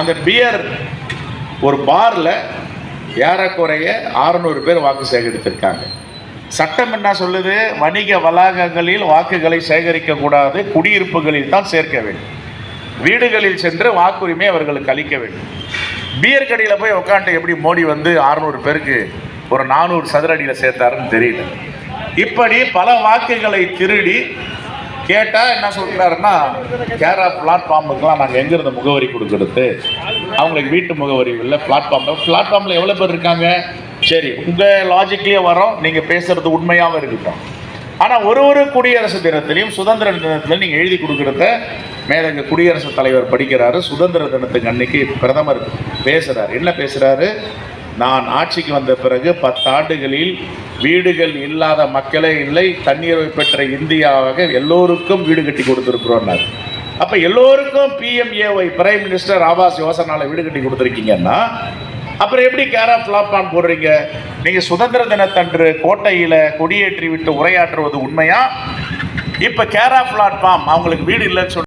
அந்த பியர் ஒரு பாரில் ஏறக்குறைய 600 பேர் வாக்கு சேகரித்திருக்காங்க. சட்டம் என்ன சொல்லுது? வணிக வளாகங்களில் வாக்குகளை சேகரிக்கக்கூடாது குடியிருப்புகளில் தான் சேர்க்க வேண்டும். வீடுகளில் சென்று வாக்குரிமை அவர்களுக்கு அளிக்க வேண்டும். பியர் கடையில் போய் உட்காந்துட்டு எப்படி மோடி வந்து 600 பேருக்கு ஒரு நானூறு சதுர அடியில் சேர்த்தாருன்னு தெரியல. இப்படி பல வாக்குகளை திருடி கேட்டால் என்ன சொல்கிறாருன்னா கேரா பிளாட்ஃபார்முக்கெலாம் நாங்கள் எங்கேருந்து முகவரி கொடுக்கறது? அவங்களுக்கு வீட்டு முகவரி இல்லை பிளாட்ஃபார்ம் பிளாட்ஃபார்மில் எவ்வளோ பேர் இருக்காங்க? சரி உங்கள் லாஜிக்லேயே வரோம். நீங்கள் பேசுகிறது உண்மையாகவும் இருக்கட்டும். ஆனால் ஒரு ஒரு குடியரசு தினத்திலையும் சுதந்திர தினத்தில் நீங்கள் எழுதி கொடுக்குறத மேலங்க குடியரசுத் தலைவர் படிக்கிறாரு. சுதந்திர தினத்துக்கு அன்னைக்கு பிரதமர் பேசுகிறார் என்ன பேசுகிறாரு நான் ஆட்சிக்கு வந்த பிறகு பத்தாண்டுகளில் வீடுகள் இல்லாத மக்களே இல்லை தண்ணீரை பெற்ற இந்தியாவாக எல்லோருக்கும் வீடு கட்டி கொடுத்துருக்குறோம் அப்போ எல்லோருக்கும் பிஎம்ஏஒய் பிரைம் மினிஸ்டர் ஆவாஸ் யோசனால வீடு கட்டி கொடுத்துருக்கீங்கன்னா அப்புறம் எப்படி கேரா பிளாப்பான் போடுறீங்க? நீங்கள் சுதந்திர தினத்தன்று கோட்டையில் கொடியேற்றி விட்டு உரையாற்றுவது உண்மையா? இப்போ கேரா பிளாட்ஃபார்ம் அவங்களுக்கு வீடு இல்லைன்னு சொல்லி